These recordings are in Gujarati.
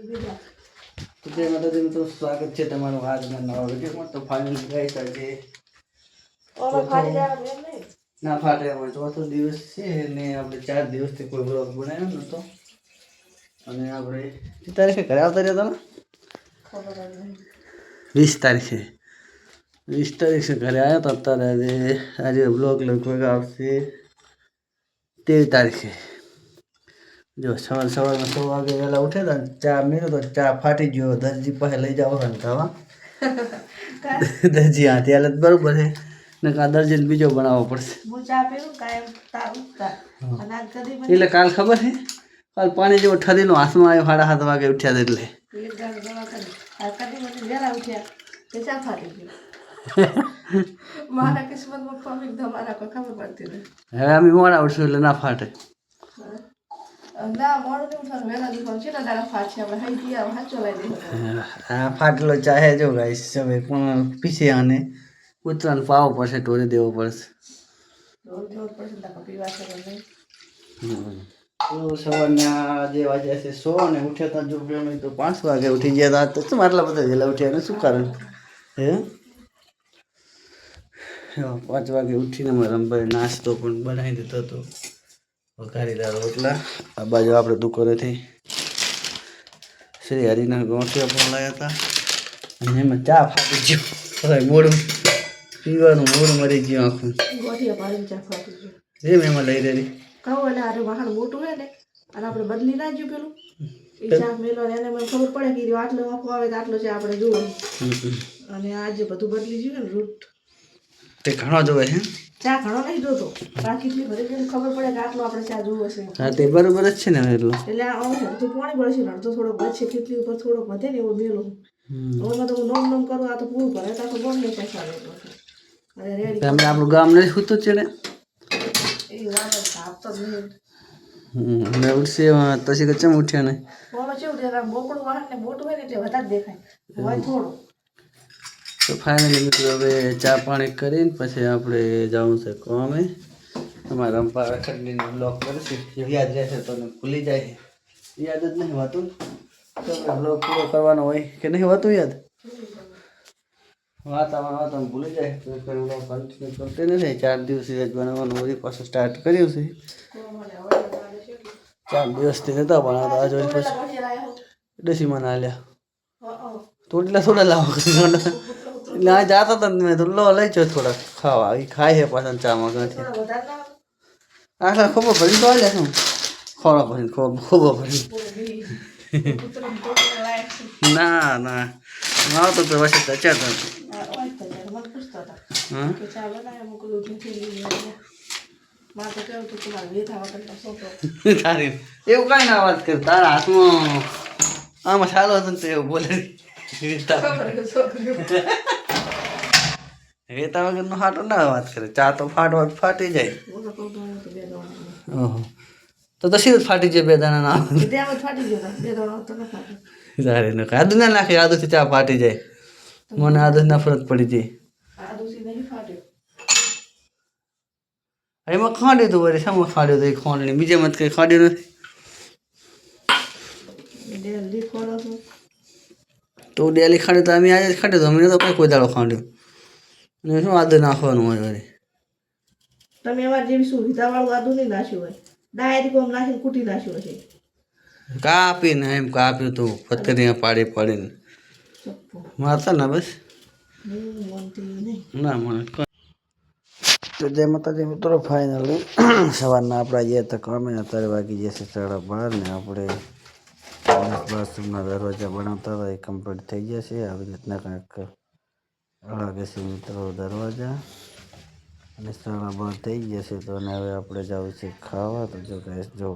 તો તે માતાજી મિત્રો સ્વાગત છે તમારું આજના નવા વિડીયોમાં. તો ફાઇનલ ગાઈસ આજે ના ફાટે હોય. ચોથો દિવસ છે ને આપણે ચાર દિવસથી કોઈ બ્લોગ બનાવ્યો નહોતો અને આપણે કેટલી તારીખે ઘરે આવતા રહ્યા તમે? વીસ તારીખે. વીસ તારીખે ઘરે આવ્યા હતા. અત્યારે આજે આજે બ્લોગ લગભગ આવશે તેર તારીખે. જો સવાર સવારમાં સો વાગે વહેલા ઉઠે તો ચા મેળ્યો તો ચા ફાટી ગયો. દરજી પાસે લઈ જાવ જાઓ રંધાવા દરજી હાથી હાલત બરોબર છે. ને કાં દરજીને બીજો બનાવવો પડશે. એટલે કાલ ખબર છે? કાલ પાણી જેવો ઠરીનો હાથમાં આવ્યો સાડા સાત વાગે ઉઠ્યા એટલે. હવે અમે મોડા ઉઠશું એટલે ના ફાટે. ફાટેલો ચાહે જો ગાઈસ હવે પણ પીસે આને? ઉતરાને પાવો પડશે ઢોરે દેવો પડશે. ને સવારના જે વાગ્યા છે સો અને ઉઠ્યા તા જો તો પાંચ વાગે ઉઠી ગયા તો. શું આટલા બધા વહેલા ઉઠ્યા એનું શું કારણ? હે? પાંચ વાગે ઉઠીને મારા નાસ્તો પણ બનાવી દીધો હતો. વઘારીદાર રોટલા. આ બાજુ આપણે દુકાનેથી શ્રી હરિના ગોઠિયા પણ લાવ્યા હતા. અને એમાં ચા ફાટી ગયો. મોડું પીવાનું મોડું મરી ગયું આખું. ગોઠીએ પાડીને ચા ફાટી ગયું. એમ એમાં લઈ રહી કહું એટલે અરે વાહન મોટું હોય ને અને આપણે બદલી ના જ્યું પેલું. એ ચા મેલો એને મને ખબર પડે કે આટલો વાંકો આવે તો આટલો ચા આપણે જોવું. અને આજે બધું બદલી ગયું ને રૂટ. તે ઘણો જોવે છે. ચા ઘણો નહીં જોતો. બાકી એટલી ભરી ગઈ ખબર પડે કે આટલો આપણે ચા જોવો છે હા તે બરોબર જ છે ને એટલે એટલું. એટલે આ તો પાણી પડશે ને અડધો થોડો વચ્ચે કેટલી ઉપર થોડોક વધે ને એવો મેલો. ઓમાં તો હું નોમ નોમ કરું આ તો પૂરું ભરે તો તો ગમ નહીં પૈસા લેતો અરે રેડી. અમે આપણું ગામ નથી હોતું છે ને એ વાત આપતો જ નહીં અને ઉઠશે પછી કે ઉઠ્યા ને? મોમાં કેવું દેખાય મોકળું વાહન ને મોટું હોય ને એટલે વધારે દેખાય. હોય થોડું. તો ફાઇનલી મિત્રો હવે ચા પાણી કરીને પછી આપણે જવું છે કોમે. અમારા અંપા રખડીને બ્લોક કરીશું. યાદ રહેશે તો ભૂલી જાય. યાદ જ નહીં હોતું. તો બ્લોગ પૂરો કરવાનો હોય કે નહીં હોતું યાદ? વાતામાં વાતામાં ભૂલી જાય. તો ફરી કન્ટિન્યુ કરते નથી ચાર દિવસથી જ બનાવવાનું વળી પાછું સ્ટાર્ટ કર્યું છે. ચાર દિવસથી નતા ભણાવતા. આજ પછી ડસીમાં ના લ્યા તો એટલા થોડા લાવો. એટલે જાતો તો ને મેં ધુલ્લો લઈ જો થોડા ખાવા. એ ખાય છે પાછા ચામાં ગાંઠી. આટલા ખબર ભરી તો આવી શું? ખોરા ભરીને ખોબ ખોબો ભરીને. ના ના. મારો તો પછી તચાતા હા તારી એવું કઈ ના વાત કર. તારા હાથમાં આમાં ચાલો હતો ને તો એવું બોલે. રેતા વગરનો હાટો ના વાત કરે. ચા તો ફાટવા ફાટી જાય. ઓહો. તો તો સીધું ફાટી જાય બે દાણા ના સારી નો આદુ ના નાખે આદુથી ચા ફાટી જાય. મને આદુ નફરત પડી જાય એમાં ખાંડ્યું હતું વળી. શામાં ખાંડ્યું હતું એ ખોંડણી? બીજે મત કંઈ ખાંડ્યું નથી. તો. ડેલી ખાંડ્યું તો અમે આજે જ ખાંડ્યું હતું. અમે તો કોઈ કોઈ દાડો ખાંડ્યું. અને શું આદુ નાખવાનું હોય વળી? તમે એમાં જેવી સુવિધા વાળું આદુ નહીં નાખ્યું હોય. ડાયરેક્ટ આમ નાખીને કૂટી નાખ્યું હશે. કાપીને એમ કાપ્યું તું પથ્થરિયા પાડી પાડીને. મારતા ના બસ? ના મને. તો જય માતાજી મિત્રો ફાઇનલી સવારના આપણા જે તો કમે અત્યારે વાગી જશે સાડા બાર ને આપણે બાથરૂમના દરવાજા બનાવતા હતા એ કમ્પ્લીટ થઈ જશે આવી રીતના કંઈક લાગે છે મિત્રો, દરવાજા અને સાડા થઈ છે. તો અને હવે આપણે જવું છે ખાવા. તો જો ગેસ જો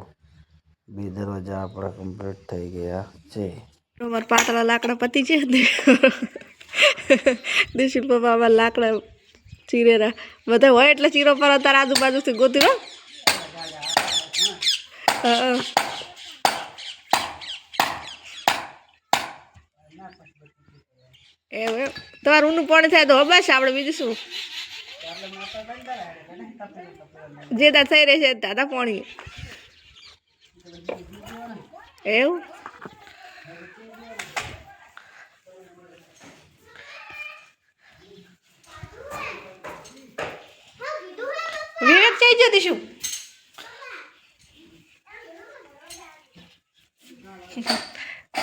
બે દરવાજા આપણા કમ્પ્લીટ થઈ ગયા છે. અમારા પાતળા લાકડા પતી છે. ને દિશિલ પપ્પા અમારા લાકડા ચીરેરા બધા હોય એટલે ચીરો પર તારા આજુબાજુથી ગોતી એવું. એવું તમારું ઊનું પાણી થાય તો બસ આપણે બીજું શું? જે તા થઈ રહેશે દાદા પાણી. એવું? વિવેક થઈ જતી શું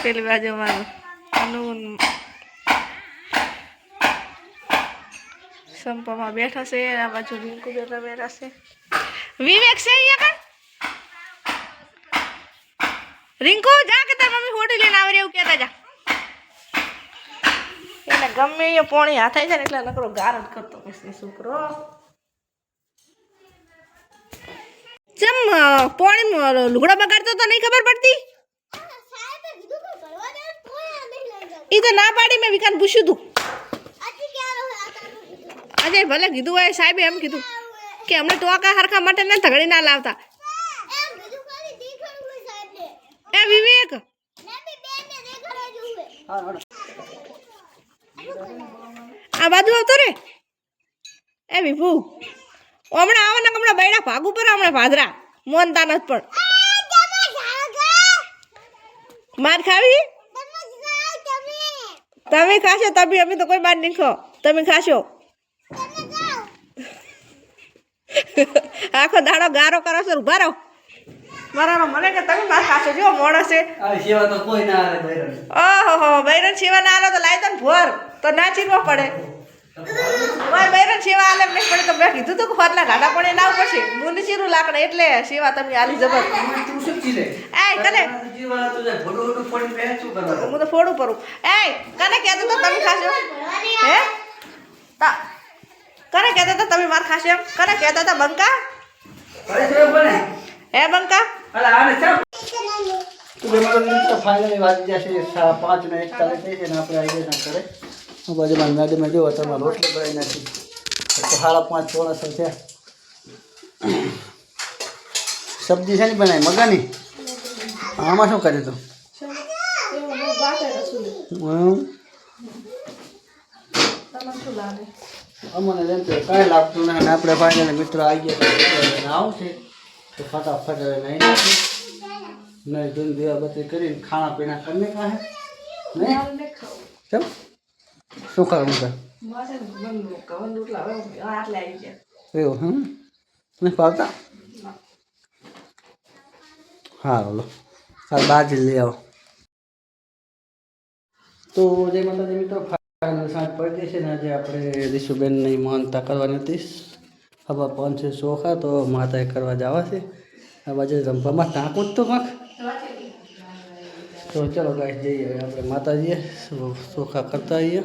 પેલી બાજુ મારું. સંપામાં બેઠા છે આ બાજુ રિંકુ બેઠા બેઠા છે વિવેક છે અહીંયા કણ રિંકુ જા કે તાર મમ્મી હોડી લઈને આવે એવું કહેતા જા એને ગમે એ પોણી હાથાય છે ને એટલે નકરો ગાર જ કરતો પછી છોકરો. ચમ પોણી લુગડા બગાડતો તો નહીં ખબર પડતી? ઈ તો ના પાડી મેં વિકાન પૂછ્યું તું. આજે ભલે કીધું હોય સાહેબે એમ કીધું કે અમને ટોકા હરખા માટે ને તગડી ના લાવતા. એ વિવેક! આ બાજુ આવતો રે. એ વિભુ હમણાં આવો ને હમણાં બૈડા ભાગ ઉપર હમણાં ભાદરા. મોનતા નથી પણ. માર ખાવી? તમે. ખાશો તમે અમે તો કોઈ બાર નહીં ખો તમે ખાશો. આખો દાડો ગારો કરો છો ઊભા રહો. મારા મને કે તમે મારા પાસે જો મોણસ છે. સેવા તો કોઈ ના આવે બૈરણ ઓહો બૈરન સેવા ના આલો તો લાય તને ભોર તો ના ચીરવો પડે. મારે બૈરન સેવા આલે નહીં પડે તો મેં કીધું તું કે ફરલા ઘાટા પડે લાવ પડશે મુંડી ચીરું લાકડે એટલે સેવા તમે આલી જબર. તું શું ચીરે એય કને? હું તો ફોડું પરું એ કને કહેતો તો તમે ખાશો? હે? તા કને કહેતા હતા તમે માર ખાશે એમ. કને કહેતા હતા બંકા? હે બંકા? તું બેમારો તો ફાઇનલી વાગી જશે. પાંચ ને થઈ છે ને આપણે આવી જશે કરે હું બાજુમાં ગાડીમાં જોવો તમે રોટલી બનાવી નાખી. સાડા પાંચ ચોરસ છે. સબ્જી છે ને બનાવી મગાની? આમાં શું કર્યું તું? હમ. અમને એમ કે કાંઈ લાગતું નથી અને આપણે ફાઇનલી મિત્રો આવી ગયા આવું છે. તો ફટાફટ હવે નહીં નાખી નહીં ધૂન દીવા બત્રી કરીને ખાણા પીણા કરીને કાંઈ નહીં કેમ? શું કરવું છે? એવું હમ નહીં પાવતા સારું લો. કાલ બાજી લઈ આવો. તો જે માતાજી મિત્રો ફાઇનલ સાંજ પડી જશે ને આજે આપણે રીશુબેનની માનતા કરવાની હતી. પાંચ છે ચોખા તો માતાએ કરવા જવા છે. આ બાજુ રમવામાં ટાંકું તો કાંક. તો ચલો ગાય જઈએ આપણે માતાજીએ ચોખા કરતા આવીએ.